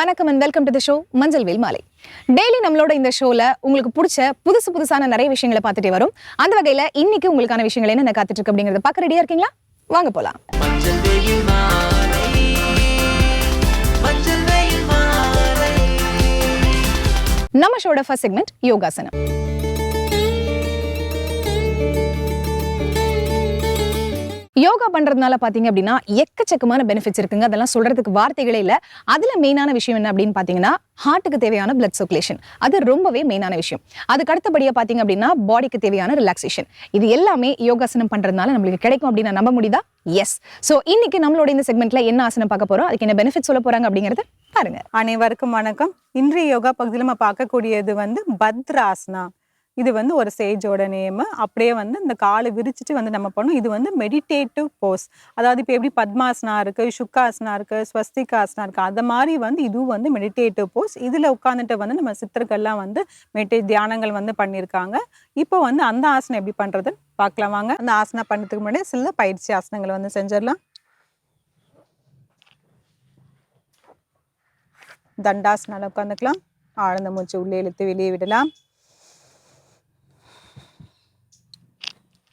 வணக்கம் and welcome to the show மஞ்சள் வேல் மாலை. டெய்லி நம்மளோட இந்த ஷோல உங்களுக்கு பிடிச்ச புதுசு புதுசான நிறைய விஷயங்களை பார்த்துட்டே வரும். அந்த வகையில இன்னைக்கு உங்களுக்கான விஷயங்கள் என்ன காத்துட்டு இருக்கு அப்படிங்கறத பார்க்க ரெடியா இருக்கீங்களா? வாங்க போலாம். நம்ம ஷோட ஃபர்ஸ்ட் செக்மெண்ட் யோகாசனம். யோகா பண்ணுறதுனால பார்த்தீங்க அப்படின்னா எக்கச்சக்கமான பெனிஃபிட்ஸ் இருக்குங்க. அதெல்லாம் சொல்கிறதுக்கு வார்த்தைகளே இல்லை. அதில் மெயினான விஷயம் என்ன அப்படின்னு பார்த்தீங்கன்னா ஹார்ட்டுக்கு தேவையான பிளட் சர்க்குலேஷன் அது ரொம்பவே மெயினான விஷயம். அதுக்கு அடுத்தபடியாக பார்த்தீங்க அப்படின்னா பாடிக்கு தேவையான ரிலாக்ஸேஷன் இது எல்லாமே யோகாசனம் பண்ணுறதுனால நம்மளுக்கு கிடைக்கும் அப்படின்னு நம்ப முடியுதா? எஸ் ஸோ இன்னைக்கு நம்மளோட இந்த செக்மெண்ட்ல என்ன ஆசனம் பார்க்க போகிறோம் அதுக்கு என்ன பெனிஃபிட் சொல்ல போகிறாங்க அப்படிங்கறத பாருங்க. அனைவருக்கும் வணக்கம். இன்றைய யோகா பகுதியில் நம்ம பார்க்கக்கூடியது வந்து பத்ராசனா. இது வந்து ஒரு சேஜோட நேம் அப்படியே வந்து இந்த காலை விரிச்சிட்டு வந்து நம்ம பண்ணோம் இது வந்து மெடிடேட்டிவ் போஸ் அதாவது இப்போ எப்படி பத்மாசனா இருக்குது சுக்காசனா இருக்குது ஸ்வஸ்திகாசனா இருக்குது அந்த மாதிரி வந்து இதுவும் வந்து மெடிடேட்டிவ் போஸ் இதில் உட்காந்துட்டு வந்து நம்ம சித்தர்கள்லாம் வந்து மெடிடே தியானங்கள் வந்து பண்ணியிருக்காங்க. இப்போ வந்து அந்த ஆசனம் எப்படி பண்ணுறதுன்னு பார்க்கலாம் வாங்க. அந்த ஆசனம் பண்ணுறதுக்கு முன்னாடி சில பயிற்சி ஆசனங்களை வந்து செஞ்சிடலாம். தண்டாசனால உட்காந்துக்கலாம் ஆழ்ந்த மூச்சு உள்ளே இழுத்து வெளியே விடலாம்.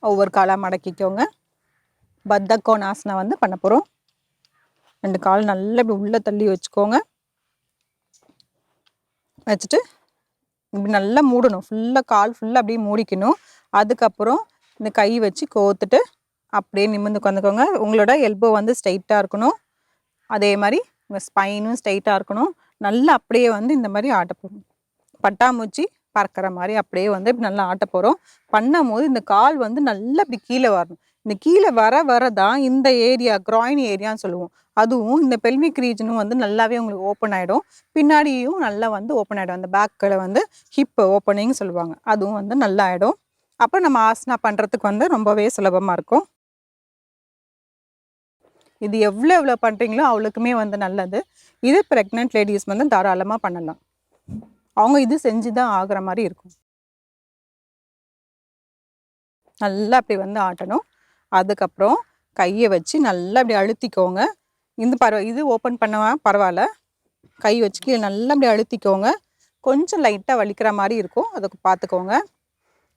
ஒவ்வொரு காலாக மடக்கிக்கோங்க. பத்த கோணாசனம் வந்து பண்ண போகிறோம் ரெண்டு கால் நல்லா இப்படி உள்ளே தள்ளி வச்சுக்கோங்க. வச்சுட்டு இப்படி நல்லா மூடணும். ஃபுல்லாக கால் ஃபுல்லாக அப்படியே மூடிக்கணும். அதுக்கப்புறம் இந்த கை வச்சு கோத்துட்டு அப்படியே நிமிர்ந்து உட்காந்துக்கோங்க. உங்களோட எல்போ வந்து ஸ்ட்ரைட்டாக இருக்கணும். அதே மாதிரி உங்கள் ஸ்பைனும் ஸ்ட்ரைட்டாக இருக்கணும். நல்லா அப்படியே வந்து இந்த மாதிரி ஆட்ட போகணும் பறக்கிற மாதிரி அப்படியே வந்து இப்படி நல்லா ஆட்ட போகிறோம் பண்ணும் போது இந்த கால் வந்து நல்லா இப்படி கீழே வரணும். இந்த கீழே வர வர தான் இந்த ஏரியா கிராயின் ஏரியான்னு சொல்லுவோம். அதுவும் இந்த பெல்விக் ரீஜனும் வந்து நல்லாவே உங்களுக்கு ஓப்பன் ஆகிடும் பின்னாடியும் நல்லா வந்து ஓப்பன் ஆகிடும் அந்த பேக்கில் வந்து ஹிப் ஓப்பனிங் சொல்லுவாங்க. அதுவும் வந்து நல்லா ஆகிடும் அப்புறம் நம்ம ஆசனா பண்ணுறதுக்கு வந்து ரொம்பவே சுலபமாக இருக்கும். இது எவ்வளோ எவ்வளோ பண்ணுறீங்களோ அவளுக்குமே வந்து நல்லது. இது ப்ரெக்னென்ட் லேடிஸ் வந்து தாராளமாக பண்ணலாம். அவங்க இது செஞ்சு தான் ஆகிற மாதிரி இருக்கும். நல்லா அப்படி வந்து ஆட்டணும். அதுக்கப்புறம் கையை வச்சு நல்லா அப்படி அழுத்திக்கோங்க. இந்த பரவ இது ஓப்பன் பண்ணவா? பரவாயில்ல. கை வச்சு கீழே நல்லா அப்படி அழுத்திக்கோங்க. கொஞ்சம் லைட்டாக வலிக்கிற மாதிரி இருக்கும். அதுக்கு பார்த்துக்கோங்க.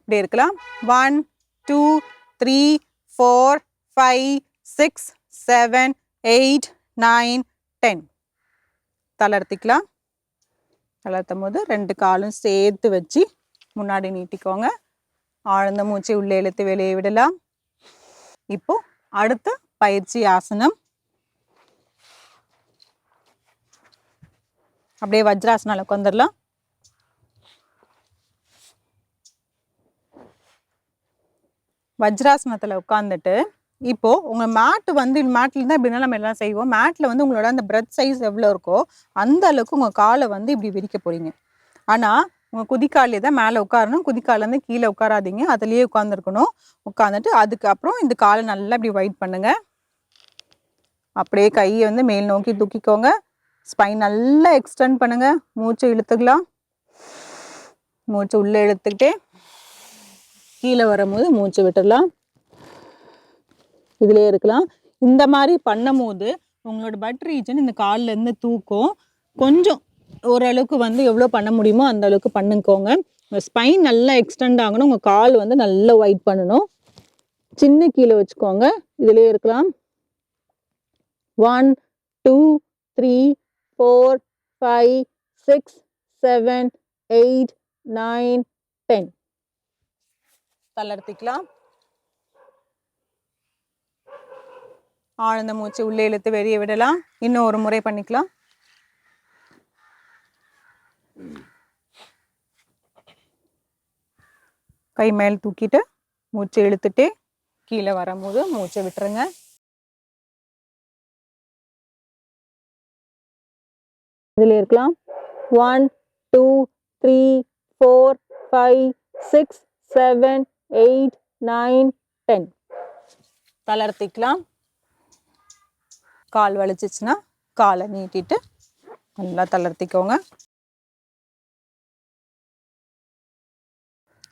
இப்படி இருக்கலாம். One two three four five six seven eight nine ten தளர்த்திக்கலாம் கலர்த்தும் போது ரெண்டு காலும் சேர்த்து வச்சு முன்னாடி நீட்டிக்கோங்க. ஆழ்ந்த மூச்சை உள்ளே இழுத்து வெளியே விடலாம். இப்போ அடுத்த பயிற்சி ஆசனம். அப்படியே வஜ்ராசனால உட்காந்துடலாம் வஜ்ராசனத்தில் உட்காந்துட்டு இப்போது உங்கள் மேட் வந்து மேட்ல தான் இப்படின்னா நம்ம எல்லாம் செய்வோம். மேட்டில் வந்து உங்களோட அந்த பிரெத் சைஸ் எவ்வளோ இருக்கோ அந்த அளவுக்கு உங்கள் காலை வந்து இப்படி விரிக்க போகிறீங்க ஆனால் உங்கள் குதிக்காலே தான் மேலே உட்காரணும். குதிக்காலேருந்து கீழே உட்காராதீங்க. அதுலேயே உட்காந்துருக்கணும் உட்காந்துட்டு அதுக்கப்புறம் இந்த காலை நல்லா இப்படி வைட் பண்ணுங்கள் அப்படியே கையை வந்து மேல் நோக்கி தூக்கிக்கோங்க. ஸ்பைன் நல்லா எக்ஸ்டெண்ட் பண்ணுங்கள் மூச்சை இழுத்துக்கலாம். மூச்சை உள்ளே இழுத்துக்கிட்டே கீழே வரும்போது மூச்சு விட்டுடலாம். இதிலே இருக்கலாம். இந்த மாதிரி பண்ணும்போது உங்களோட பட் ரீஜன் இந்த கால்லேருந்து இருந்து தூக்கம். கொஞ்சம் ஓரளவுக்கு வந்து எவ்வளோ பண்ண முடியுமோ அந்த அளவுக்கு பண்ணுக்கோங்க உங்கள் ஸ்பைன் நல்லா எக்ஸ்டெண்ட் ஆகணும். உங்கள் கால் வந்து நல்லா ஒயிட் பண்ணணும். சின்ன கீழே வச்சுக்கோங்க. இதிலே இருக்கலாம். One two three four five six seven eight nine ten தளர்த்திக்கலாம். ஆழ்ந்த மூச்சு உள்ளே இழுத்து வெளியே விடலாம். இன்னும் ஒரு முறை பண்ணிக்கலாம். கை மேல் தூக்கிட்டு மூச்சை இழுத்துட்டே கீழே வரும்போது மூச்சை விட்டுருங்க. இதில் இருக்கலாம். One two three four five six seven eight nine ten தளர்த்திக்கலாம். கால் வலிச்சிச்சுன்னா காலை நீட்டிட்டு நல்லா தளர்த்திக்கோங்க.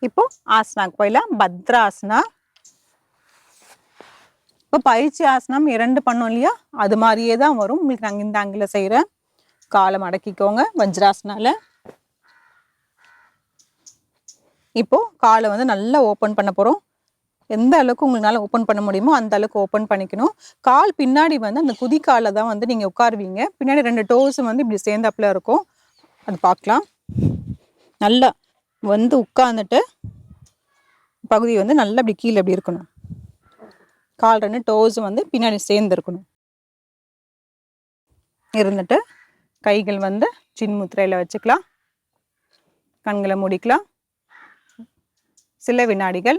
இப்போ ஆசனாக்கு போயிடலாம் பத்ராசனா. இப்போ பயிற்சி ஆசனம் இரண்டு பண்ணோம் இல்லையா? அது மாதிரியே தான் வரும். உங்களுக்கு நாங்கள் இந்த ஆங்கில செய்கிறேன் காலை மடக்கிக்கோங்க வஜ்ராசனால. இப்போ காலை வந்து நல்லா ஓப்பன் பண்ண போகிறோம் எந்த அளவுக்கு உங்களால் ஓப்பன் பண்ண முடியுமோ அந்த அளவுக்கு ஓப்பன் பண்ணிக்கணும். கால் பின்னாடி வந்து அந்த குதி தான் வந்து நீங்கள் உட்காருவீங்க. பின்னாடி ரெண்டு டோஸும் வந்து இப்படி சேர்ந்தாப்புல இருக்கும். அது பார்க்கலாம். நல்லா வந்து உட்காந்துட்டு பகுதி வந்து நல்லா இப்படி கீழே இப்படி இருக்கணும். கால் ரெண்டு டோஸும் வந்து பின்னாடி சேர்ந்து இருக்கணும் இருந்துட்டு கைகள் வந்து சின்முத்திரையில் வச்சுக்கலாம். கண்களை மூடிக்கலாம். சில வினாடிகள்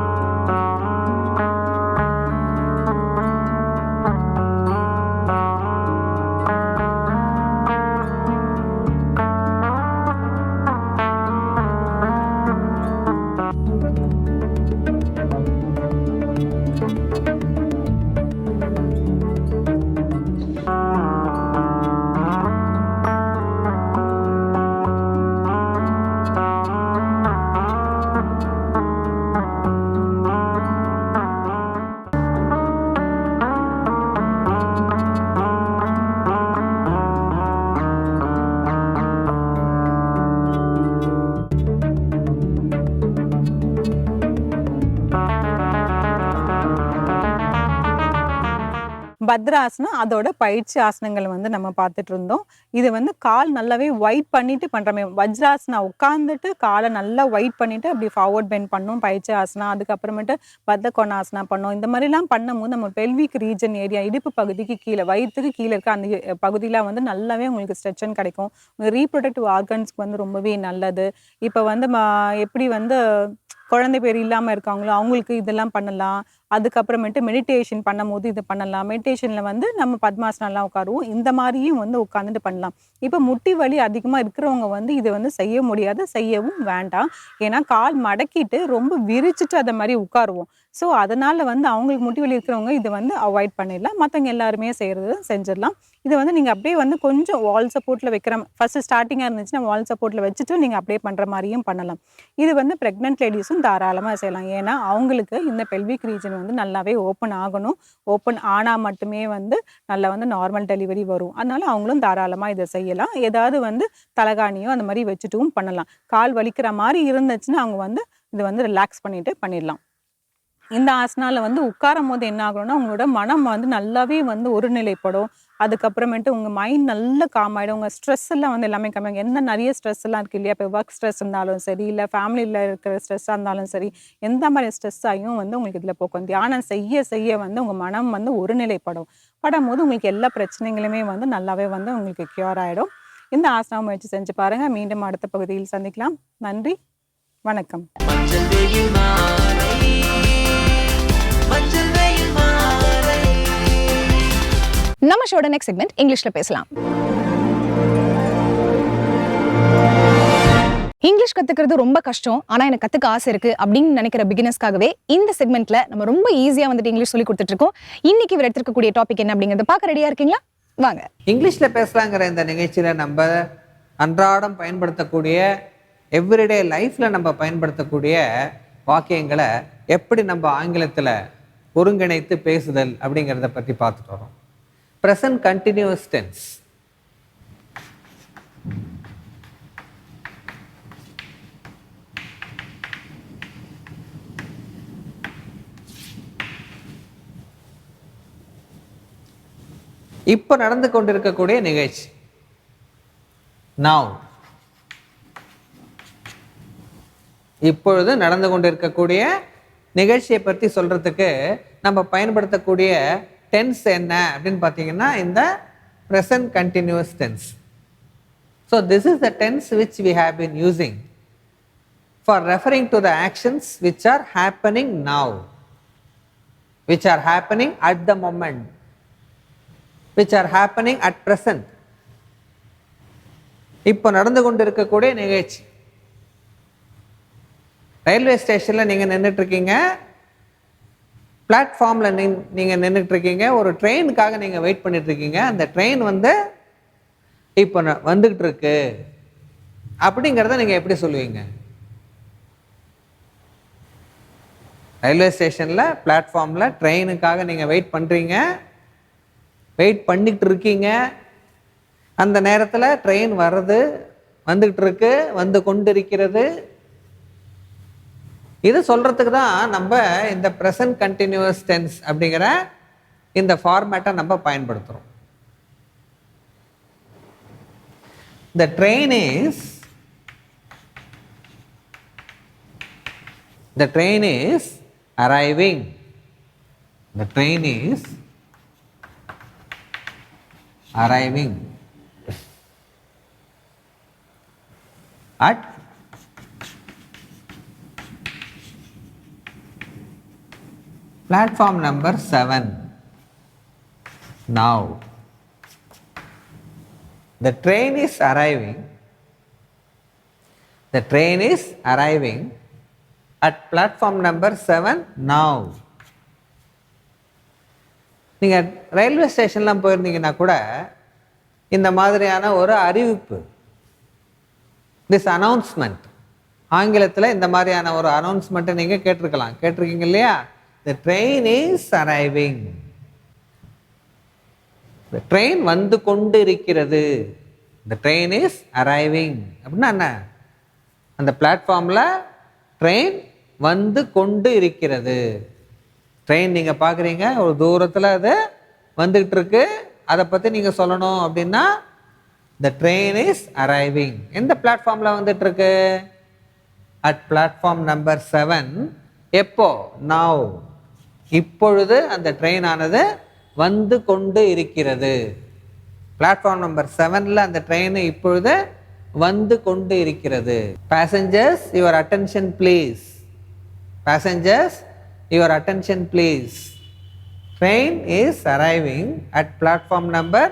பத்ராசனம் அதோட பயிற்சி ஆசனங்கள் வந்து நம்ம பார்த்துட்டு இருந்தோம். இது வந்து கால் நல்லாவே ஒயிட் பண்ணிட்டு பண்ணுறமே வஜ்ராசனா உட்காந்துட்டு காலை நல்லா ஒயிட் பண்ணிட்டு அப்படி ஃபார்வர்ட் பெண்ட் பண்ணோம் பயிற்சி ஆசனம் அதுக்கப்புறமேட்டு பத்தகோணாசனா பண்ணோம். இந்த மாதிரிலாம் பண்ணும்போது நம்ம பெல்விக் ரீஜன் ஏரியா இடுப்பு பகுதிக்கு கீழே வயிற்றுக்கு கீழே இருக்க அந்த பகுதியெலாம் வந்து நல்லாவே உங்களுக்கு ஸ்ட்ரெச்சன் கிடைக்கும். உங்கள் ரீப்ரொடக்டிவ் ஆர்கன்ஸ்க்கு வந்து ரொம்பவே நல்லது. இப்போ வந்து ம- எப்படி வந்து குழந்தை பேர் இல்லாமல் இருக்காங்களோ அவங்களுக்கு இதெல்லாம் பண்ணலாம். அதுக்கப்புறமேட்டு மெடிடேஷன் பண்ணும்போது இது பண்ணலாம். மெடிடேஷனில் வந்து நம்ம பத்மாசனம்லாம் உட்காருவோம். இந்த மாதிரியும் வந்து உட்காந்துட்டு பண்ணலாம். இப்போ முட்டி வலி அதிகமாக இருக்கிறவங்க வந்து இதை வந்து செய்ய முடியாது. செய்யவும் வேண்டாம். ஏன்னா கால் மடக்கிட்டு ரொம்ப விரிச்சிட்டு அதை மாதிரி உட்காருவோம். ஸோ அதனால் வந்து அவங்களுக்கு முட்டி வலி இருக்கிறவங்க இதை வந்து அவாய்ட் பண்ணிடலாம். மற்றவங்க எல்லாருமே செய்கிறது செஞ்சிடலாம். இதை வந்து நீங்கள் அப்படியே வந்து கொஞ்சம் வால் சப்போர்ட்டில் வைக்கிற ஃபஸ்ட்டு ஸ்டார்டிங்காக இருந்துச்சுன்னா வால் சப்போர்ட்டில் வச்சுட்டு நீங்கள் அப்படியே பண்ணுற மாதிரியும் பண்ணலாம். இது வந்து ப்ரெக்னென்ட் லேடிஸும் தாராளமாக செய்யலாம். ஏன்னா அவங்களுக்கு இந்த பெல்விக் ரீஜன் வந்து நல்லாவே ஓப்பன் ஆகணும். ஓப்பன் ஆனால் மட்டுமே வந்து நல்லா வந்து நார்மல் டெலிவரி வரும். அதனால அவங்களும் தாராளமாக இதை செய்யலாம். ஏதாவது வந்து தலகாணியோ அந்த மாதிரி வச்சுட்டும் பண்ணலாம். கால் வலிக்கிற மாதிரி இருந்துச்சுன்னா அவங்க வந்து இது வந்து ரிலாக்ஸ் பண்ணிட்டு பண்ணிடலாம். இந்த ஆசனால வந்து உட்காரும் போது என்ன ஆகும்னா உங்களோட மனம் வந்து நல்லாவே வந்து ஒருநிலைப்படும். அதுக்கப்புறமேட்டு உங்கள் மைண்ட் நல்லா காம் ஆகிடும் உங்கள் ஸ்ட்ரெஸ் எல்லாம் வந்து எல்லாமே கம்மியாகும். என்ன நிறைய ஸ்ட்ரெஸ் எல்லாம் இருக்குது இல்லையா? இப்போ ஒர்க் ஸ்ட்ரெஸ் இருந்தாலும் சரி இல்லை ஃபேமிலியில் இருக்கிற ஸ்ட்ரெஸ்ஸாக இருந்தாலும் சரி எந்த மாதிரி ஸ்ட்ரெஸ் ஆகியும் வந்து உங்களுக்கு இதில் போக்கும் தியானம் செய்ய செய்ய வந்து உங்கள் மனம் வந்து ஒருநிலைப்படும். படும் போது உங்களுக்கு எல்லா பிரச்சனைகளுமே வந்து நல்லாவே வந்து உங்களுக்கு க்யூர் ஆகிடும் இந்த ஆசனம் முயற்சி செஞ்சு பாருங்கள் மீண்டும் அடுத்த பகுதியில் சந்திக்கலாம். நன்றி. வணக்கம். நம்ம ஷோட நெக்ஸ்ட் செக்மெண்ட் இங்கிலீஷில் பேசலாம். இங்கிலீஷ் கற்றுக்கிறது ரொம்ப கஷ்டம். ஆனால் எனக்கு கற்றுக்க ஆசை இருக்குது அப்படின்னு நினைக்கிற பிகினர்ஸ்க்காகவே இந்த செக்மெண்ட்டில் நம்ம ரொம்ப ஈஸியாக வந்துட்டு இங்கிலீஷ் சொல்லி கொடுத்துட்ருக்கோம் இன்றைக்கி இவர் எடுத்திருக்கக்கூடிய டாபிக் என்ன அப்படிங்கிறத பார்க்க ரெடியாக இருக்கீங்களா? வாங்க. இங்கிலீஷில் பேசலாங்கிற இந்த நிகழ்ச்சியில் நம்ம அன்றாடம் பயன்படுத்தக்கூடிய எவ்ரிடே லைஃப்பில் நம்ம பயன்படுத்தக்கூடிய வாக்கியங்களை எப்படி நம்ம ஆங்கிலத்தில் ஒருங்கிணைத்து பேசுதல் அப்படிங்கிறத பற்றி பார்த்துட்டு வரோம். ப்ரெசன்ட் கண்டினியூஸ் டென்ஸ் இப்போ நடந்து கொண்டிருக்கக்கூடிய நிகழ்ச்சி. நாவ் இப்பொழுது நடந்து கொண்டிருக்கக்கூடிய நிகழ்ச்சியை பற்றி சொல்றதுக்கு நம்ம பயன்படுத்தக்கூடிய டென்ஸ் என்ன அப்படின்னு பார்த்தீங்கன்னா இந்த present continuous tense so this is the tense which we have been using for referring to the actions which are happening now which are happening at the moment which are happening at present. இப்போ நடந்து கொண்டிருக்கக்கூடிய நிகழ்ச்சி. Railway ஸ்டேஷனில் நீங்கள் நின்றுட்டு இருக்கீங்க. பிளாட்ஃபார்மில் நீங்கள் நின்றுட்டுருக்கீங்க ஒரு ட்ரெயினுக்காக நீங்கள் வெயிட் பண்ணிகிட்ருக்கீங்க அந்த ட்ரெயின் வந்து இப்போ வந்துக்கிட்டு இருக்கு அப்படிங்கிறத நீங்கள் எப்படி சொல்லுவீங்க? ரயில்வே ஸ்டேஷனில் பிளாட்ஃபார்மில் ட்ரெயினுக்காக நீங்கள் வெயிட் பண்ணுறீங்க வெயிட் பண்ணிக்கிட்டு இருக்கீங்க அந்த நேரத்தில் ட்ரெயின் வர்றது வந்துக்கிட்டு இருக்கு வந்து கொண்டிருக்கிறது. இது சொல்கிறதுக்கு தான் நம்ம இந்த ப்ரெசன்ட் கண்டினியூஸ் டென்ஸ் அப்படிங்கிற இந்த ஃபார்மேட்டை நம்ம பயன்படுத்துகிறோம் the train is the train is arriving the train is arriving at platform number 7 now. The train is arriving. The train is arriving at platform number 7 now. நீங்கள் ரயில்வே ஸ்டேஷன்லாம் போயிருந்தீங்கன்னா கூட இந்த மாதிரியான ஒரு அறிவிப்பு திஸ் அனௌன்ஸ்மெண்ட் ஆங்கிலத்தில் இந்த மாதிரியான ஒரு அனௌன்ஸ்மெண்ட்டை நீங்கள் கேட்டிருக்கலாம் கேட்டிருக்கீங்க இல்லையா த ட்ரெயின் இஸ் அரைவிங் இந்த ட்ரெயின் வந்து கொண்டு இருக்கிறது இந்த ட்ரெயின் இஸ் அரைவிங் அப்படின்னா என்ன? அந்த பிளாட்ஃபார்மில் ட்ரெயின் வந்து கொண்டு இருக்கிறது ட்ரெயின் நீங்கள் பார்க்குறீங்க ஒரு தூரத்தில் அது வந்துக்கிட்டு இருக்கு அதை பற்றி நீங்கள் சொல்லணும் அப்படின்னா த ட்ரெயின் இஸ் அரைவிங் எந்த பிளாட்ஃபார்மில் வந்துட்டு இருக்கு அட் பிளாட்ஃபார்ம் நம்பர் செவன் எப்போ? நாவ் இப்பொழுது அந்த ட்ரெயினானது வந்து கொண்டு இருக்கிறது. பிளாட்ஃபார்ம் நம்பர் செவனில் அந்த ட்ரெயின் இப்பொழுது வந்து கொண்டு இருக்கிறது. Passengers your attention please passengers your attention please train is arriving at platform number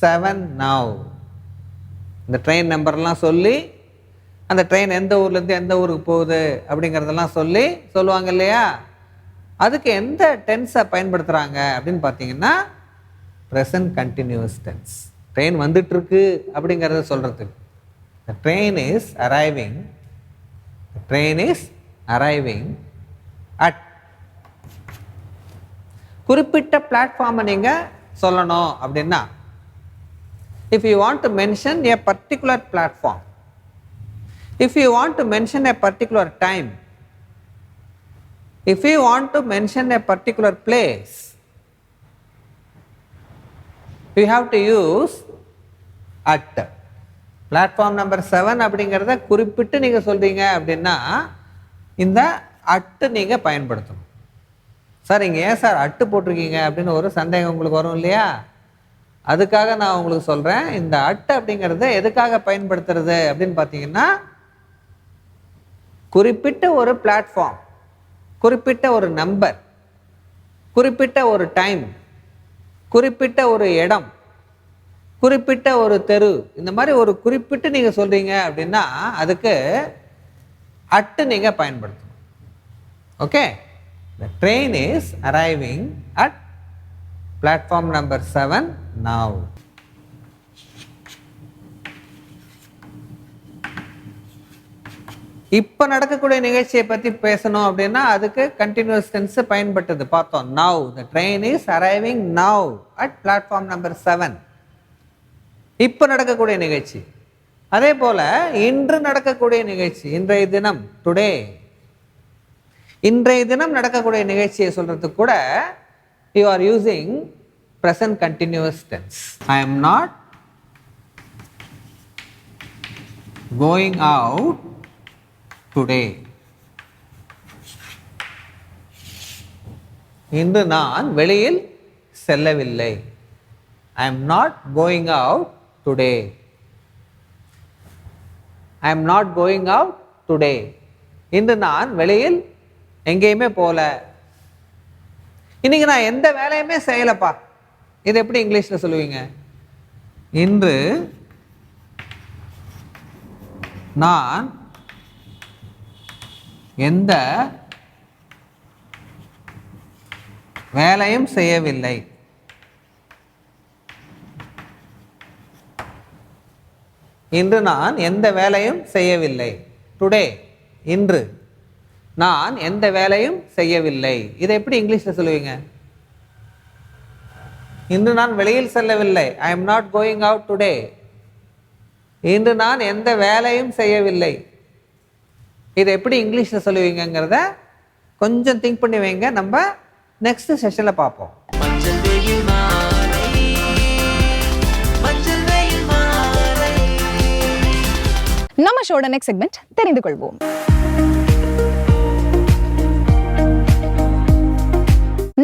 seven now இந்த ட்ரெயின் நம்பர்லாம் சொல்லி அந்த ட்ரெயின் எந்த ஊர்லேருந்து எந்த ஊருக்கு போகுது அப்படிங்கிறதெல்லாம் சொல்லி சொல்லுவாங்க இல்லையா? அதுக்கு எந்த டென்ஸை பயன்படுத்துகிறாங்க அப்படின்னு பார்த்தீங்கன்னா ப்ரெசன்ட் கண்டினியூஸ் டென்ஸ் ட்ரெயின் வந்துட்டுருக்கு அப்படிங்கிறத சொல்கிறதுக்கு the train is arriving train is arriving at குறிப்பிட்ட பிளாட்ஃபார்மை நீங்கள் சொல்லணும் அப்படின்னா if you want to mention a particular platform if you want to mention a particular time if you want to mention a particular place, you have to use at. Platform number seven அப்படிங்கிறத குறிப்பிட்டு நீங்கள் சொல்கிறீங்க அப்படின்னா இந்த at நீங்கள் பயன்படுத்தணும். Sir இங்கே ஏன் சார் அட்டு போட்டிருக்கீங்க அப்படின்னு ஒரு சந்தேகம் உங்களுக்கு வரும் இல்லையா? அதுக்காக நான் உங்களுக்கு சொல்கிறேன் இந்த அட்டு அப்படிங்கிறத எதுக்காக பயன்படுத்துறது அப்படின்னு பார்த்தீங்கன்னா குறிப்பிட்ட ஒரு பிளாட்ஃபார்ம் குறிப்பிட்ட ஒரு நம்பர் குறிப்பிட்ட ஒரு டைம் குறிப்பிட்ட ஒரு இடம் குறிப்பிட்ட ஒரு தெரு இந்த மாதிரி ஒரு குறிப்பிட்டு நீங்கள் சொல்கிறீங்க அப்படின்னா அதுக்கு அட்டு நீங்கள் பயன்படுத்தணும். Okay the train is arriving at platform number seven now இப்போ நடக்கக்கூடிய நிகழ்ச்சியை பற்றி பேசணும் அப்படின்னா அதுக்கு கண்டினியூஸ் டென்ஸ் பயன்பட்டது. பார்த்தோம். Now the train is arriving now at platform number seven இப்போ நடக்கக்கூடிய நிகழ்ச்சி. அதே போல இன்று நடக்கக்கூடிய நிகழ்ச்சி இன்றைய தினம் டுடே இன்றைய தினம் நடக்கக்கூடிய நிகழ்ச்சியை சொல்றதுக்கு கூட you are using present continuous tense I am not going out today இன்று நான் வெளியில் செல்லவில்லை. I am not going out today I am not going out today இன்று நான் வெளியில் எங்கேயுமே போகல இன்னைக்கு நான் எந்த வேலையுமே செய்யலப்பா. இது எப்படி இங்கிலீஷில் சொல்லுவீங்க? இன்று நான் எந்த வேலையும் செய்யவில்லை. இன்று நான் எந்த வேலையும் செய்யவில்லை. டுடே இன்று நான் எந்த வேலையும் செய்யவில்லை. இதை எப்படி இங்கிலீஷில் சொல்லுவீங்க? இன்று நான் வெளியில் செல்லவில்லை. I am not going out today இன்று நான் எந்த வேலையும் செய்யவில்லை. இதை எப்படி இங்கிலீஷில் சொல்லுவீங்கங்கிறத கொஞ்சம் திங்க் பண்ணி வைங்க. நம்ம நெக்ஸ்ட் செஷனில் பார்ப்போம். நம்ம ஷோட நெக்ஸ்ட் செக்மெண்ட் தெரிந்து கொள்வோம்.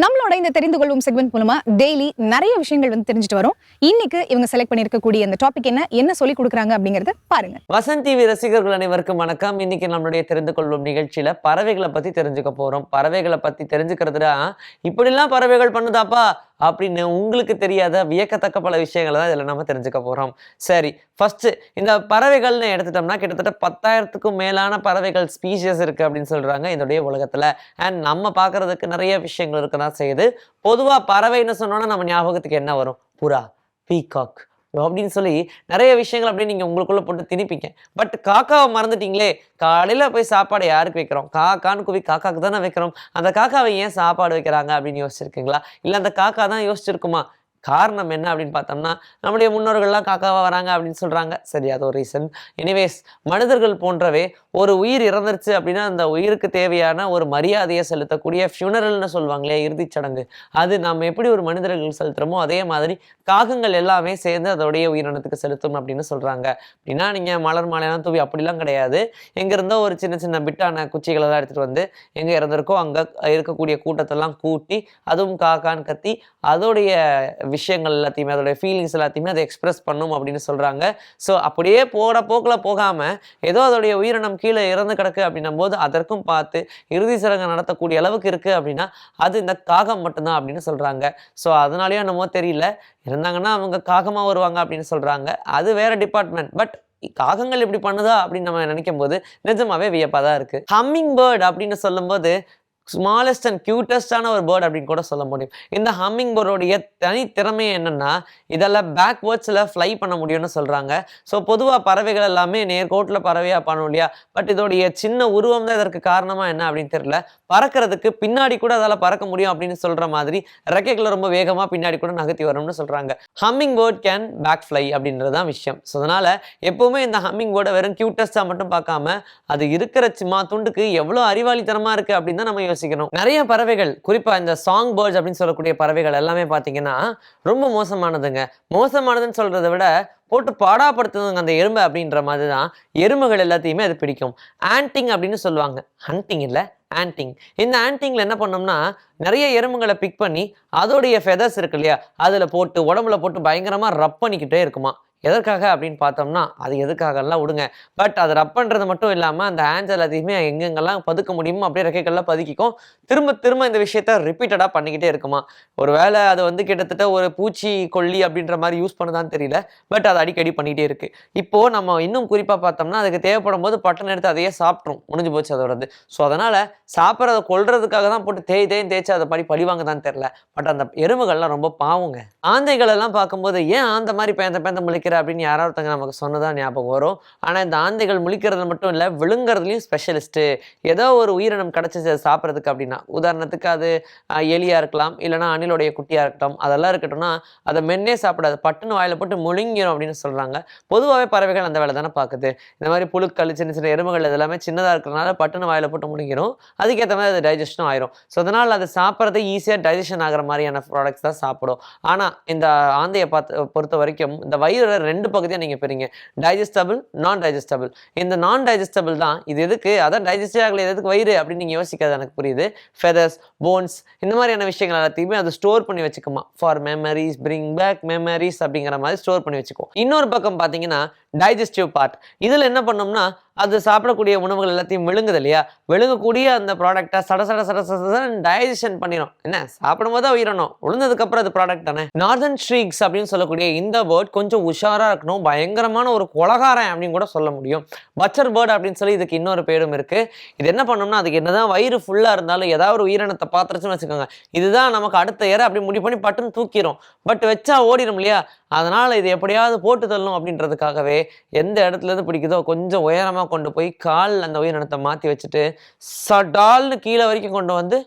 நம்மளோட இந்த தெரிந்து கொள்வோம் செக்மெண்ட் மூலமா டெய்லி நிறைய விஷயங்கள் வந்து தெரிஞ்சுட்டு வரோம். இன்னைக்கு இவங்க செலக்ட் பண்ணிருக்கக்கூடிய அந்த டாபிக் என்ன என்ன சொல்லி கொடுக்குறாங்க அப்படிங்கறத பாருங்க. வசந்த் டிவி ரசிகர்கள் அனைவருக்கும் வணக்கம். இன்னைக்கு நம்மளுடைய தெரிந்து கொள்வோம் நிகழ்ச்சியில பறவைகளை பத்தி தெரிஞ்சுக்க போறோம். பறவைகளை பத்தி தெரிஞ்சுக்கிறதுல இப்படிலாம் பறவைகள் பண்ணுதாப்பா அப்படின்னு உங்களுக்கு தெரியாத வியக்கத்தக்க பல விஷயங்களை தான் இதில் நம்ம தெரிஞ்சுக்க போகிறோம் சரி ஃபஸ்ட்டு இந்த பறவைகள்னு எடுத்துட்டோம்னா கிட்டத்தட்ட பத்தாயிரத்துக்கும் மேலான பறவைகள் ஸ்பீஷியஸ் இருக்குது அப்படின்னு சொல்கிறாங்க இதோடைய உலகத்தில். அண்ட் நம்ம பார்க்கறதுக்கு நிறைய விஷயங்கள் இருக்க தான் செய்யுது. பொதுவாக பறவைன்னு சொன்னோன்னா நம்ம ஞாபகத்துக்கு என்ன வரும்? புறா பீகாக் அப்படின்னு சொல்லி நிறைய விஷயங்கள் அப்படியே நீங்கள் உங்களுக்குள்ள போட்டு திணிப்பீங்க. பட் காக்காவை மறந்துட்டீங்களே? காலையில் போய் சாப்பாடு யாருக்கு வைக்கிறோம்? காக்கான்னு குவி காக்காக்கு தானே வைக்கிறோம்? அந்த காக்காவை ஏன் சாப்பாடு வைக்கிறாங்க அப்படின்னு யோசிச்சிருக்கீங்களா? இல்லை அந்த காக்கா தான் யோசிச்சிருக்குமா? காரணம் என்ன அப்படின்னு பார்த்தோம்னா நம்முடைய முன்னோர்கள்லாம் காக்காவா வராங்க அப்படின்னு சொல்றாங்க. சரி அது ஒரு ரீசன் எனிவேஸ் மனிதர்கள் போன்றவே ஒரு உயிர் இறந்துருச்சு அப்படின்னா அந்த உயிருக்கு தேவையான ஒரு மரியாதையை செலுத்தக்கூடிய ஃபியூனரல்னு சொல்லுவாங்களே இறுதிச் சடங்கு. அது நம்ம எப்படி ஒரு மனிதர்கள் செலுத்துறோமோ அதே மாதிரி காகங்கள் எல்லாமே சேர்ந்து அதோடைய உயிரினத்துக்கு செலுத்தும் அப்படின்னு சொல்றாங்க. அப்படின்னா நீங்க மலர் மாலையெல்லாம் தூவி அப்படிலாம் கிடையாது. எங்க இருந்தோ ஒரு சின்ன சின்ன பிட்டான குச்சிகளை தான் எடுத்துட்டு வந்து எங்க இறந்துருக்கோ அங்க இருக்கக்கூடிய கூட்டத்தெல்லாம் கூட்டி அதுவும் காக்கான்னு கத்தி அதோடைய விஷயங்கள் எல்லாத்தையுமே அதோடைய ஃபீலிங்ஸ் எல்லாத்தையுமே அதை எக்ஸ்பிரஸ் பண்ணும் அப்படின்னு சொல்கிறாங்க ஸோ அப்படியே போகிற போக்கில் போகாமல் ஏதோ அதோடைய உயிரினம் கீழே இறந்து கிடக்கு அப்படின்னும் போது அதற்கும் பார்த்து இறுதி சடங்கு நடத்தக்கூடிய அளவுக்கு இருக்குது அப்படின்னா அது இந்த காகம் மட்டும்தான் அப்படின்னு சொல்கிறாங்க ஸோ அதனாலயோ என்னமோ தெரியல. இருந்தாங்கன்னா அவங்க காகமாக வருவாங்க அப்படின்னு சொல்கிறாங்க அது வேறு டிபார்ட்மெண்ட் பட் காகங்கள் இப்படி பண்ணுதா அப்படின்னு நம்ம நினைக்கும் போது நிஜமாவே வியப்பாக தான் இருக்கு. ஹம்மிங் பேர்ட் அப்படின்னு சொல்லும்போது ஸ்மாலஸ்ட் அண்ட் கியூட்டஸ்டான ஒரு பேர்ட் அப்படின்னு கூட சொல்ல முடியும். இந்த ஹம்மிங் பேர்டோடைய தனித்திறமை என்னென்னா இதெல்லாம் பேக்வேர்ட்ஸில் ஃப்ளை பண்ண முடியும்னு சொல்கிறாங்க ஸோ பொதுவாக பறவைகள் எல்லாமே நேர்கோட்டில் பறவையாக பண்ணும் இல்லையா? பட் இதோடைய சின்ன உருவம் தான் இதற்கு காரணமாக என்ன அப்படின்னு தெரியல. பறக்கிறதுக்கு பின்னாடி கூட அதால் பறக்க முடியும் அப்படின்னு சொல்கிற மாதிரி ரெக்கைகளை ரொம்ப வேகமாக பின்னாடி கூட நகர்த்தி வரும்னு சொல்கிறாங்க humming bird can back fly அப்படின்றது தான் விஷயம். ஸோ அதனால் எப்போவுமே இந்த ஹம்மிங் பேர்டை வெறும் கியூட்டஸ்டாக மட்டும் பார்க்காம அது இருக்கிற சும்மா துண்டுக்கு எவ்வளோ அறிவாளித்தனமாக இருக்குது அப்படின்னு தான் நம்ம யோசிக்கணும் நிறைய பறவைகள் குறிப்பாக இந்த சாங் பேர்ட்ஸ் அப்படின்னு சொல்லக்கூடிய பறவைகள் எல்லாமே பார்த்தீங்கன்னா ரொம்ப மோசமானதுங்க. மோசமானதுன்னு சொல்கிறத விட போட்டு பாடாப்படுத்துதுங்க அந்த எறும்பு அப்படின்ற மாதிரி தான் எறும்புகள் எல்லாத்தையுமே அது பிடிக்கும். ஆன்டிங் அப்படின்னு சொல்லுவாங்க. ஹண்டிங் இல்லை ஆன்டிங் இந்த ஆன்டிங்கில் என்ன பண்ணோம்னா நிறைய எறும்புகளை பிக் பண்ணி அதோடைய ஃபெதர்ஸ் இருக்கு இல்லையா அதில் போட்டு உடம்புல போட்டு பயங்கரமாக ரப் பண்ணிக்கிட்டே இருக்குமா. எதற்காக அப்படின்னு பார்த்தோம்னா அது எதுக்காகலாம் விடுங்க. பட் அது ரப்பன்றது மட்டும் இல்லாமல் அந்த ஆன்சர் எல்லாத்தையுமே எங்கெங்கெல்லாம் பதுக்க முடியுமோ அப்படியே ரெக்கைகள்லாம் பதுக்கிக்கும். திரும்ப திரும்ப இந்த விஷயத்த ரிப்பீட்டடாக பண்ணிக்கிட்டே இருக்குமா? ஒரு வேளை அது வந்து கிட்டத்தட்ட ஒரு பூச்சி கொல்லி அப்படின்ற மாதிரி யூஸ் பண்ணதான்னு தெரியல. பட் அது அடிக்கடி பண்ணிக்கிட்டே இருக்கு. இப்போது நம்ம இன்னும் குறிப்பாக பார்த்தோம்னா அதுக்கு தேவைப்படும் போது பட்டன் எடுத்து அதையே சாப்பிட்ரும் முடிஞ்சு போச்சு அதோடது ஸோ அதனால் சாப்பிட்றத கொள்றதுக்காக தான் போட்டு தேய் தேய் தேய்ச்சி அதை படி பழிவாங்க தான் தெரில பட் அந்த எறும்புகள்லாம் ரொம்ப பாவங்க. ஆந்தைகளெல்லாம் பார்க்கும்போது ஏன் அந்த மாதிரி பேந்த பேந்த முழிக்கிற அப்படின்னு யாராவது ஒருத்தங்க நமக்கு சொன்னதான் ஞாபகம் வரும். ஆனால் இந்த ஆந்தைகள் முழிக்கிறது மட்டும் இல்லை விழுங்குறதுலையும் ஸ்பெஷலிஸ்ட்டு ஏதோ ஒரு உயிரினம் கிடச்சிச்சு அதை சாப்பிட்றதுக்கு அப்படின்னா உதாரணத்துக்கு அது எலியாக இருக்கலாம் இல்லைன்னா அணிலுடைய குட்டியாக இருக்கட்டும் அதெல்லாம் இருக்கட்டும்னா அதை மென்னே சாப்பிடாது. பட்டுன்னு வாயில் போட்டு முழுங்கிடும் அப்படின்னு சொல்கிறாங்க பொதுவாகவே பறவைகள் அந்த வேலை தானே பார்க்குது. இந்த மாதிரி புழுக்கள் சின்ன சின்ன எறும்புகள் எல்லாமே சின்னதாக இருக்கிறனால பட்டுன்னு வாயில் போட்டு முழுங்கிரும். அதுக்கேற்ற மாதிரி அது டைஜஷனும் ஆயிரும். ஸோ அதனால் அது சாப்பிட்றது ஈஸியாக டைஜஷன் ஆகிற மாதிரியான ப்ராடக்ட்ஸ் தான் சாப்பிடும். ஆனால் இந்த ஆந்தையை பார்த்து பொறுத்த வரைக்கும் இந்த வயிறு ரெண்டு பகுதியாக நீங்கள் பெறீங்க டைஜஸ்டபிள் நான் டைஜஸ்டபிள் இந்த நான் டைஜஸ்டபிள் தான் இது எதுக்கு? அதான் டைஜஸ்டே ஆகல எதுக்கு வயிறு அப்படின்னு நீங்கள் யோசிக்காது எனக்கு புரியுது. ஃபெதர்ஸ் போன்ஸ் இந்த மாதிரியான விஷயங்கள் எல்லாத்தையுமே அது ஸ்டோர் பண்ணி வச்சுக்குமா. For memories bring back memories அப்படிங்கிற மாதிரி ஸ்டோர் பண்ணி வச்சுக்கும் இன்னொரு பக்கம் பார்த்தீங்கன்னா டைஜஸ்டிவ் பார்ட் இதில் என்ன பண்ணோம்னா அது சாப்பிடக்கூடிய உணவுகள் எல்லாத்தையும் விழுங்குது இல்லையா? விழுங்கக்கூடிய அந்த ப்ராடக்டை சட சட சட சட டைஜஷன் பண்ணிடும் என்ன? சாப்பிடும் போது உயிரணும். விழுந்ததுக்கப்புறம் அது ப்ராடக்ட் தானே? நார்தன் ஸ்ட்ரீக்ஸ் அப்படின்னு சொல்லக்கூடிய இந்த பேர்ட் கொஞ்சம் உஷாராக இருக்கணும். பயங்கரமான ஒரு கொலகாரன் அப்படின்னு கூட சொல்ல முடியும். பச்சர் பேர்ட் அப்படின்னு சொல்லி இதுக்கு இன்னொரு பேரும் இருக்குது இது என்ன பண்ணோம்னா அதுக்கு என்னதான் வயிறு ஃபுல்லாக இருந்தாலும் ஏதாவது ஒரு உயிரினத்தை பார்த்துருச்சுன்னு வச்சுக்கோங்க. இதுதான் நமக்கு அடுத்த ஏற அப்படி முடிவு பண்ணி பட்டுன்னு தூக்கிடும் பட் வச்சா ஓடிடும் இல்லையா? அதனால் இது எப்படியாவது போட்டு தள்ளணும் அப்படின்றதுக்காகவே எந்த இடத்துல இருந்து பிடிக்குதோ கொஞ்சம் உயரமாக கொண்டு போய் கால் அந்த உயிரினத்தை மாற்றி வச்சுட்டு சடால்னு கீழே வரைக்கும் கொண்டு வந்து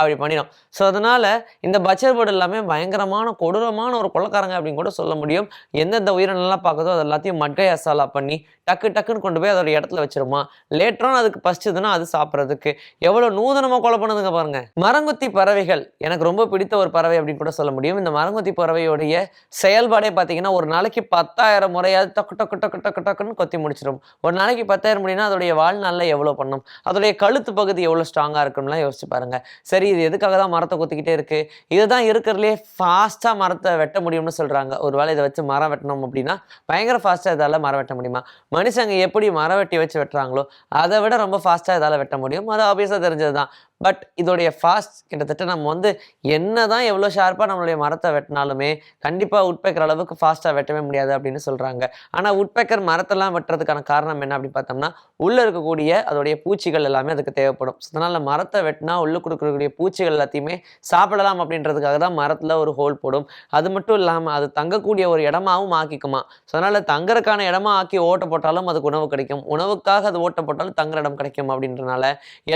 அப்படி பண்ணிடும். ஸோ அதனால் இந்த பச்சர் எல்லாமே பயங்கரமான கொடூரமான ஒரு கொள்ளக்காரங்க அப்படின்னு கூட சொல்ல முடியும். எந்தெந்த உயிரினம்லாம் பார்க்குதோ அது எல்லாத்தையும் மட்கை அசாலா பண்ணி டக்கு டக்குன்னு கொண்டு போய் அதோட இடத்துல வச்சிருமா. லேட்டரான அதுக்கு பசிச்சதுன்னா அது சாப்பிட்றதுக்கு. எவ்வளோ நூதனமாக கொலை பண்ணுதுங்க பாருங்க. மரங்கொத்தி பறவைகள் எனக்கு ரொம்ப பிடித்த ஒரு பறவை அப்படின்னு கூட சொல்ல முடியும். இந்த மரங்கொத்தி பறவையோடைய செயல்பாடே பார்த்தீங்கன்னா ஒரு நாளைக்கு பத்தாயிரம் முறையாவது டக்கு டக்கு டக்கு டக்கு டக்குன்னு கொத்தி முடிச்சிடும். ஒரு நாளைக்கு பத்தாயிரம் முடியும்னா அதோடைய வாழ்நாளில் எவ்வளோ பண்ணும்? அதோடைய கழுத்து பகுதி எவ்வளோ ஸ்ட்ராங்காக இருக்கும்லாம் யோசிச்சு பாருங்க. சரி இது எதுக்காக தான் மரத்தை கொத்திக்கிட்டே இருக்கு? இதுதான் இருக்கிறதுலே ஃபாஸ்ட்டாக மரத்தை வெட்ட முடியும்னு சொல்கிறாங்க ஒருவேளை இதை வச்சு மரம் வெட்டணும் அப்படின்னா பயங்கர ஃபாஸ்ட்டாக இதால் மரம் வெட்ட முடியுமா? மனுஷங்க எப்படி மரம் வெட்டி வச்சு வெட்டுறாங்களோ அதை விட ரொம்ப ஃபாஸ்ட்டாக இதால் வெட்ட முடியும். அது ஆப்வியஸாக தெரிஞ்சது தான் பட் இதோடைய ஃபாஸ்ட் கிட்டத்தட்ட நம்ம வந்து என்ன தான் எவ்வளோ ஷார்ப்பாக நம்மளுடைய மரத்தை வெட்டினாலுமே கண்டிப்பாக உட்பேக்கிற அளவுக்கு ஃபாஸ்ட்டாக வெட்டவே முடியாது அப்படின்னு சொல்கிறாங்க ஆனால் உட்பேக்கர் மரத்தெல்லாம் வெட்டுறதுக்கான காரணம் என்ன அப்படின்னு பார்த்தோம்னா உள்ளே இருக்கக்கூடிய அதோடைய பூச்சிகள் எல்லாமே அதுக்கு தேவைப்படும். ஸோ அதனால் மரத்தை வெட்டினா உள்ளே கொடுக்கக்கூடிய பூச்சிகள் எல்லாத்தையுமே சாப்பிடலாம் அப்படின்றதுக்காக தான் மரத்தில் ஒரு ஹோல் போடும். அது மட்டும் இல்லாமல் அது தங்கக்கூடிய ஒரு இடமாவும் ஆக்கிக்குமா. ஸோ அதனால் தங்கறதுக்கான இடமா ஆக்கி ஓட்ட போட்டாலும் அதுக்கு உணவு கிடைக்கும். உணவுக்காக அது ஓட்ட போட்டாலும் தங்குற இடம் கிடைக்கும் அப்படின்றனால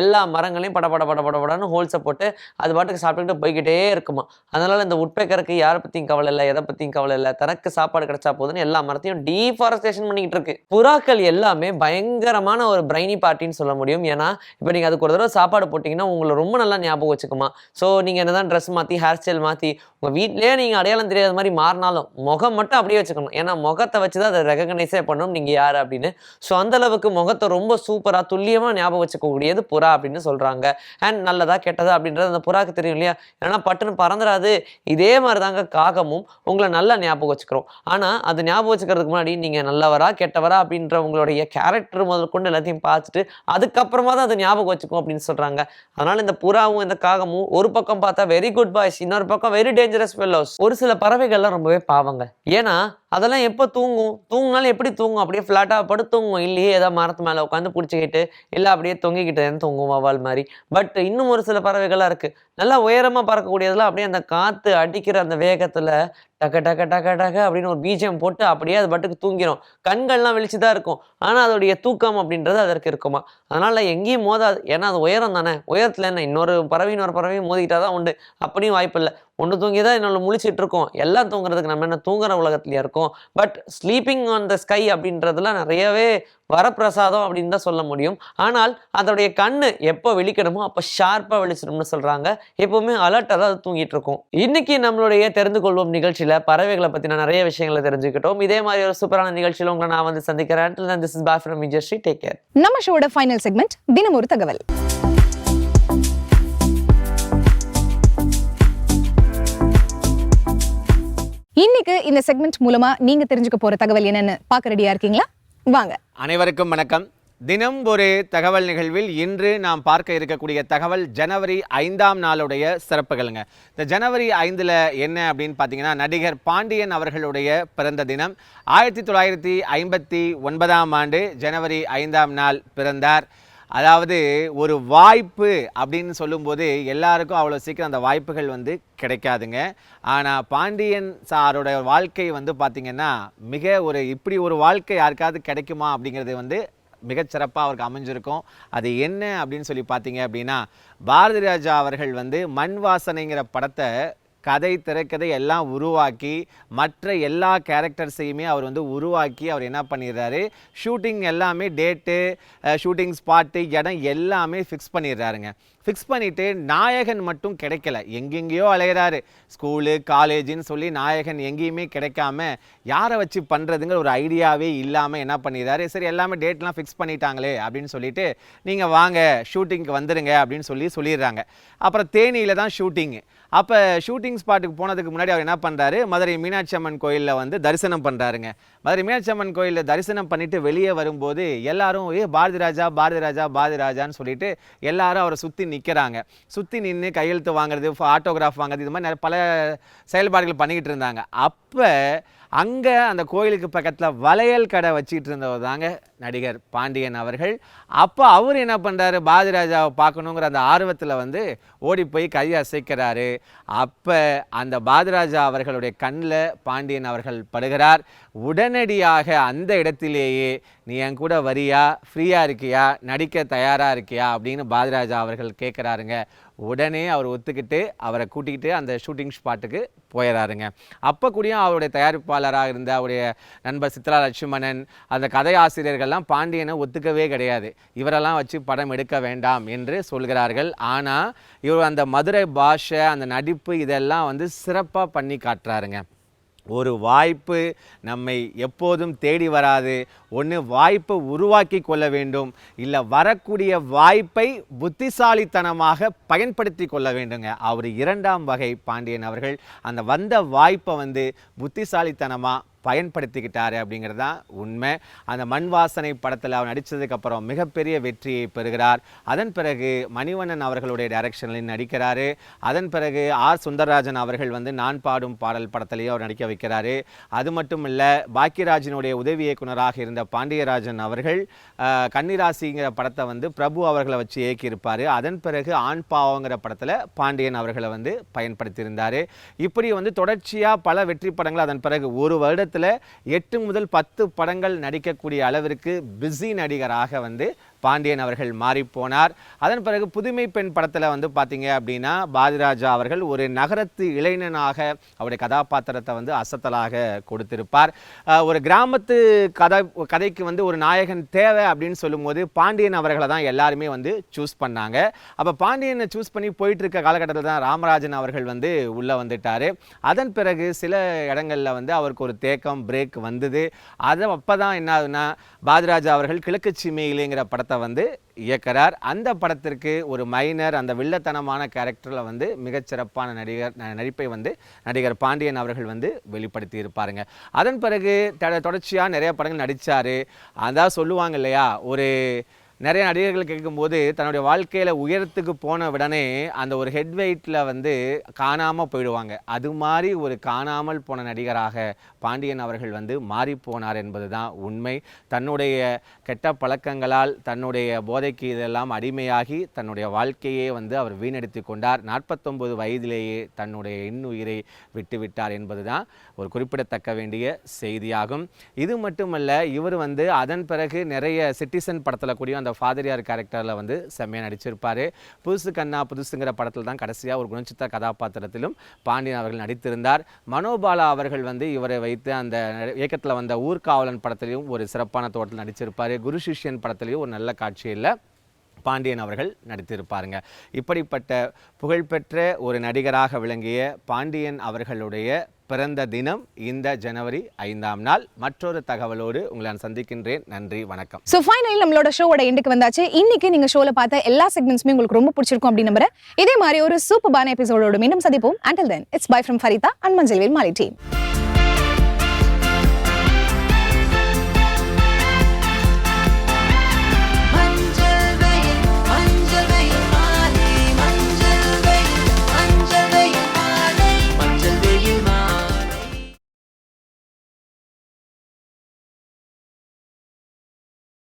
எல்லா மரங்களையும் படப்பட பட பட படன்னு ஹோல்ஸை போட்டு அது பாட்டுக்கு சாப்பிட்டுக்கிட்டு போய்கிட்டே இருக்குமா. அதனால் இந்த உட்பேக்கருக்கு யாரை பற்றியும் கவலை இல்லை எதை பற்றியும் கவலை இல்லை தனக்கு சாப்பாடு கிடைச்சா போதுன்னு எல்லா மரத்தையும் டீஃபாரஸ்டேஷன் பண்ணிக்கிட்டு இருக்கு. புறாக்கள் எல்லாமே பயங்கரமான ஒரு பிரைனி பார்ட்டின்னு சொல்ல முடியும். ஏன்னா இப்போ நீங்கள் அதுக்கு ஒரு தடவை சாப்பாடு போட்டிங்கன்னா உங்களை ரொம்ப நல்லா ஞாபகம் வச்சுக்குமா. ஸோ நீங்கள் என்ன தான் ட்ரெஸ் மாற்றி ஹேர் ஸ்டைல் மாற்றி உங்கள் வீட்லேயே நீங்கள் அடையாளம் தெரியாத மாதிரி மாறினாலும் முகம் மட்டும் அப்படியே வச்சுக்கணும். ஏன்னா முகத்தை வச்சு தான் அதை ரெகக்னைஸே பண்ணணும் நீங்கள் யார் அப்படின்னு. ஸோ அந்தளவுக்கு முகத்தை ரொம்ப சூப்பராக துல்லியமாக ஞாபகம் வச்சுக்கக்கூடியது புறா அப்படின்னு சொல்கிறாங்க அண்ட் நல்லதா கெட்டதா அப்படின்றது அந்த புறாக்கு தெரியும் இல்லையா? ஏன்னா பட்டுன்னு பறந்துடாது இதே மாதிரி தாங்க காகமும் உங்களை நல்லா ஞாபகம் வச்சுக்கிறோம். ஆனால் அது ஞாபகம் வச்சுக்கிறதுக்கு முன்னாடி நீங்கள் நல்லவரா கெட்டவரா அப்படின்ற உங்களுடைய கேரக்டர் முதல் கொண்டு எல்லாத்தையும் பார்த்துட்டு அதுக்கப்புறமா தான் அது ஞாபகம் வச்சுக்கும் அப்படின்னு சொல்கிறாங்க அதனால் இந்த புறாவும் இந்த காகமும் ஒரு பக்கம் பார்த்தா வெரி குட் பாய்ஸ் இன்னொரு பக்கம் வெரி டேஞ்சரஸ் ஃபெல்லோஸ் ஒரு சில பறவைகள்லாம் ரொம்பவே பாவங்க. ஏன்னா அதெல்லாம் எப்போ தூங்கும்? தூங்கினாலும் எப்படி தூங்கும்? அப்படியே ஃப்ளாட்டாக படுத்து தூங்கும் இல்லையே ஏதாவது மரத்து மேலே உட்காந்து பிடிச்சிக்கிட்டு இல்லை அப்படியே தொங்கிக்கிட்டு தூங்கும் வவால் மாதிரி. பட் இன்னும் ஒரு சில பறவைகள்லாம் இருக்குது நல்லா உயரமாக பறக்கக்கூடியதெல்லாம் அப்படியே அந்த காற்று அடிக்கிற அந்த வேகத்தில் டக்க டக்க டக டக அப்படின்னு ஒரு பீஜம் போட்டு அப்படியே அது பட்டுக்கு தூங்கிடும் கண்கள்லாம் வெளிச்சு தான் இருக்கும். ஆனால் அதோடைய தூக்கம் அப்படின்றது அதற்கு இருக்குமா? அதனால் எங்கேயும் மோதாது. ஏன்னா அது உயரம் தானே. உயரத்தில் என்ன? இன்னொரு பறவை இன்னொரு பறவையும் மோதிக்கிட்டா தான் உண்டு. அப்படியும் வாய்ப்பு இல்லை. ஒன்று தூங்கி தான் இன்னொன்று முழிச்சிட்டு இருக்கோம். எல்லாம் தூங்குறதுக்கு நம்ம என்ன தூங்குற உலகத்துலயா இருக்கும். But sleeping on the sky அப்படின்றதுலாம் நிறையவே வரப்பிரசாதம் அப்படின்னு தான் சொல்ல முடியும். ஆனால் அதோடைய கண்ணு எப்போ விழிக்கணுமோ அப்போ ஷார்ப்பாக விழிச்சிடும்னு சொல்கிறாங்க எப்போவுமே அலர்ட்டாக தான் அது தூங்கிட்டு இருக்கும். இன்னைக்கு நம்மளுடைய தெரிந்து கொள்வோம் நிகழ்ச்சியில் பறவைகளை பற்றின நிறைய விஷயங்களை தெரிஞ்சுக்கிட்டோம். இதே மாதிரி ஒரு சூப்பரான நிகழ்ச்சியில் உங்களை நான் வந்து சந்திக்கிறேன். This is bye Vijayasri take care நம்ம ஷோட ஃபைனல் செக்மெண்ட் தினம் ஒரு தகவல். இன்னைக்கு இந்த செக்மெண்ட் மூலமா நீங்க தெரிஞ்சுக்க போற தகவல் என்னன்னு பார்க்க ரெடியா இருக்கீங்களா? வாங்க. அனைவருக்கும் வணக்கம். தினம் ஒரு தகவல் நிகழ்வில் இன்று நாம் பார்க்க இருக்கக்கூடிய தகவல் ஜனவரி ஐந்தாம் நாளுடைய சிறப்புகளுங்க. இந்த ஜனவரி ஐந்தில் என்ன அப்படின்னு பார்த்தீங்கன்னா நடிகர் பாண்டியன் அவர்களுடைய பிறந்த தினம். ஆயிரத்தி தொள்ளாயிரத்தி ஐம்பத்தி ஒன்பதாம் ஆண்டு ஜனவரி ஐந்தாம் நாள் பிறந்தார். அதாவது ஒரு வாய்ப்பு அப்படின்னு சொல்லும்போது எல்லாருக்கும் அவ்வளோ சீக்கிரம் அந்த வாய்ப்புகள் வந்து கிடைக்காதுங்க. ஆனால் பாண்டியன் சாரோட வாழ்க்கை வந்து பார்த்திங்கன்னா மிக ஒரு இப்படி ஒரு வாழ்க்கை யாருக்காவது கிடைக்குமா அப்படிங்கிறது வந்து மிகச்சிறப்பாக அவருக்கு அமைஞ்சிருக்கும். அது என்ன அப்படின்னு சொல்லி பார்த்தீங்க அப்படின்னா பாரதி ராஜா அவர்கள் வந்து மண் வாசனைங்கிற படத்தை கதை திரைக்கதை எல்லாம் உருவாக்கி மற்ற எல்லா கேரக்டர்ஸையுமே அவர் வந்து உருவாக்கி அவர் என்ன பண்ணிடுறாரு? ஷூட்டிங் எல்லாமே டேட்டு ஷூட்டிங் ஸ்பாட்டு இடம் எல்லாமே ஃபிக்ஸ் பண்ணிடுறாருங்க. ஃபிக்ஸ் பண்ணிவிட்டு நாயகன் மட்டும் கிடைக்கல. எங்கெங்கேயோ அலையிறாரு. ஸ்கூலு காலேஜுன்னு சொல்லி நாயகன் எங்கேயுமே கிடைக்காம யாரை வச்சு பண்ணுறதுங்கிற ஒரு ஐடியாவே இல்லாமல் என்ன பண்ணிடுறாரு? சரி எல்லாமே டேட்லாம் ஃபிக்ஸ் பண்ணிட்டாங்களே அப்படின்னு சொல்லிட்டு நீங்கள் வாங்க ஷூட்டிங்க்கு வந்துடுங்க அப்படின்னு சொல்லி சொல்லிடுறாங்க. அப்புறம் தேனியில் தான் ஷூட்டிங்கு. அப்போ ஷூட்டிங் ஸ்பாட்டுக்கு போனதுக்கு முன்னாடி அவர் என்ன பண்ணுறாரு மதுரை மீனாட்சி அம்மன் கோயிலில் வந்து தரிசனம் பண்ணுறாருங்க மதுரை மீனாட்சி அம்மன் கோயிலில் தரிசனம் பண்ணிவிட்டு வெளியே வரும்போது எல்லாரும் ஏ பாரதி ராஜா பாரதி ராஜா பாரதி ராஜான்னு சொல்லிட்டு எல்லாரும் அவரை சுற்றி நிற்கிறாங்க சுற்றி நின்று கையெழுத்து வாங்குறது ஆட்டோகிராஃப் வாங்குறது இது மாதிரி பல செயல்பாடுகள் பண்ணிக்கிட்டு இருந்தாங்க. அப்போ அங்கே அந்த கோயிலுக்கு பக்கத்தில் வளையல் கடை வச்சுக்கிட்டு இருந்தவர் தாங்க நடிகர் பாண்டியன் அவர்கள். அப்போ அவர் என்ன பண்ணுறாரு பாதிராஜாவை பார்க்கணுங்கிற அந்த ஆர்வத்தில் வந்து ஓடி போய் கை அசைக்கிறாரு. அப்போ அந்த பாதிராஜா அவர்களுடைய கண்ணில் பாண்டியன் அவர்கள் படுகிறார். உடனடியாக அந்த இடத்திலேயே நீ என் கூட வரியா? ஃப்ரீயாக இருக்கியா? நடிக்க தயாராக இருக்கியா? அப்படின்னு பாதிராஜா அவர்கள் கேட்குறாருங்க. உடனே அவர் ஒத்துக்கிட்டு அவரை கூட்டிக்கிட்டு அந்த ஷூட்டிங் ஸ்பாட்டுக்கு போயிடறாருங்க அப்போ கூடயும் அவருடைய தயாரிப்பாளராக இருந்த அவருடைய நண்பர் சித்ரா லட்சுமணன் அந்த கதை ஆசிரியர்கள்லாம் பாண்டியனை ஒத்துக்கவே கிடையாது. இவரெல்லாம் வச்சு படம் எடுக்க வேண்டாம் என்று சொல்கிறார்கள். ஆனால் இவர் அந்த மதுரை பாஷை அந்த நடிப்பு இதெல்லாம் வந்து சிறப்பாக பண்ணி காட்டுறாருங்க. ஒரு வாய்ப்பு நம்மை எப்போதும் தேடி வராது. ஒன்று வாய்ப்பை உருவாக்கி கொள்ள வேண்டும். இல்லை வரக்கூடிய வாய்ப்பை புத்திசாலித்தனமாக பயன்படுத்தி கொள்ள வேண்டுங்க. அவர் இரண்டாம் வகை பாண்டியன் அவர்கள். அந்த வந்த வாய்ப்பை வந்து புத்திசாலித்தனமாக பயன்படுத்திக்கிட்டாரு அப்படிங்கிறது தான் உண்மை. அந்த மண் வாசனை படத்தில் அவர் நடித்ததுக்கப்புறம் மிகப்பெரிய வெற்றியை பெறுகிறார். அதன் பிறகு மணிவண்ணன் அவர்களுடைய டைரக்ஷனில் நடிக்கிறாரு. அதன் பிறகு ஆர். சுந்தரராஜன் அவர்கள் வந்து நான் பாடும் பாடல் படத்திலேயே அவர் நடிக்க வைக்கிறாரு. அது மட்டும் இல்லை பாக்கியராஜனுடைய உதவி இயக்குனராக இருந்த பாண்டியராஜன் அவர்கள் கன்னிராசிங்கிற படத்தை வந்து பிரபு அவர்களை வச்சு இயக்கியிருப்பார். அதன் பிறகு ஆண் பாவங்கிற படத்தில் பாண்டியன் அவர்களை வந்து பயன்படுத்தியிருந்தார். இப்படி வந்து தொடர்ச்சியாக பல வெற்றி படங்கள். அதன் பிறகு ஒரு வருடத்தில் எட்டு முதல் பத்து படங்கள் நடிக்கக்கூடிய அளவிற்கு பிஸி நடிகராக வந்து பாண்டியன் அவர்கள் மாறிப்போனார் அதன் பிறகு புதுமை பெண் படத்தில் வந்து பார்த்தீங்க அப்படின்னா பாதிராஜா அவர்கள் ஒரு நகரத்து இளைஞனாக அவருடைய கதாபாத்திரத்தை வந்து அசத்தலாக கொடுத்திருப்பார். ஒரு கிராமத்து கதை கதைக்கு வந்து ஒரு நாயகன் தேவை அப்படின்னு சொல்லும்போது பாண்டியன் அவர்களை தான் எல்லாருமே வந்து சூஸ் பண்ணாங்க. அப்போ பாண்டியனை சூஸ் பண்ணி போயிட்டு இருக்க காலகட்டத்தில் தான் ராமராஜன் அவர்கள் வந்து உள்ளே வந்துட்டார். அதன் பிறகு சில இடங்களில் வந்து அவருக்கு ஒரு தேக்கம் பிரேக் வந்தது. அது அப்போ தான் என்ன ஆகுதுன்னா பாதிராஜா அவர்கள் கிழக்கு சீமையிலேங்கிற படத்தை வந்து இயக்கிறார். அந்த படத்திற்கு ஒரு மைனர் அந்த வில்லத்தனமான கேரக்டரில் வந்து மிகச்சிறப்பான நடிகர் நடிப்பை வந்து நடிகர் பாண்டியன் அவர்கள் வந்து வெளிப்படுத்தி இருப்பாருங்க அதன் பிறகு த தொடர்ச்சியாக நிறைய படங்கள் நடித்தார் அதான் சொல்லுவாங்க இல்லையா? ஒரு நிறைய நடிகர்கள் கேட்கும்போது தன்னுடைய வாழ்க்கையில் உயரத்துக்கு போன உடனே அந்த ஒரு ஹெட் வெயிட்டில் வந்து காணாமல் போயிடுவாங்க. அது மாதிரி ஒரு காணாமல் போன நடிகராக பாண்டியன் அவர்கள் வந்து மாறிப்போனார் என்பது தான் உண்மை. தன்னுடைய கெட்ட பழக்கங்களால் தன்னுடைய போதைக்கு இதெல்லாம் அடிமையாகி தன்னுடைய வாழ்க்கையே வந்து அவர் வீணடித்து கொண்டார். நாற்பத்தொன்பது வயதிலேயே தன்னுடைய இன்னுயிரை விட்டுவிட்டார் என்பது தான் ஒரு குறிப்பிடத்தக்க வேண்டிய செய்தியாகும். இது மட்டுமல்ல இவர் வந்து அதன் பிறகு நிறைய சிட்டிசன் படத்தில் கூடிய அந்த ஃபாதரியார் கேரக்டரில் வந்து செம்மையாக நடிச்சிருப்பார். புதுசு கண்ணா புதுசுங்கிற படத்தில் தான் கடைசியாக ஒரு குணச்சித்த கதாபாத்திரத்திலும் பாண்டியன் அவர்கள் நடித்திருந்தார். மனோபாலா அவர்கள் வந்து இவரை வைத்து அந்த இயக்கத்தில் வந்த ஊர்காவலன் படத்திலையும் ஒரு சிறப்பான தோட்டத்தில் நடிச்சிருப்பார். குரு சிஷ்யன் படத்திலையும் ஒரு நல்ல காட்சியில் பாண்டியன் அவர்கள் நடித்திருப்பாருங்க. இப்படிப்பட்ட புகழ்பெற்ற ஒரு நடிகராக விளங்கிய பாண்டியன் அவர்களுடைய பிறந்த தினம் இந்த ஜனவரி ஐந்தாம் நாள். மற்றொரு தகவலோடு உங்களை நான் சந்திக்கின்றேன். நன்றி வணக்கம். ஸோ ஃபைனலி நம்மளோட ஷோவோட எண்டுக்கு வந்தாச்சு. இன்னைக்கு நீங்க ஷோவில் பார்த்த எல்லா செக்மெண்ட்ஸுமே உங்களுக்கு ரொம்ப பிடிச்சிருக்கும் அப்படின்னு நம்புறேன். இதே மாதிரி ஒரு சூப்பரான எபிசோடோடு மீண்டும் சந்திப்போம். Until then it's bye from Farida and மஞ்சள்வேல் மாலி டீம்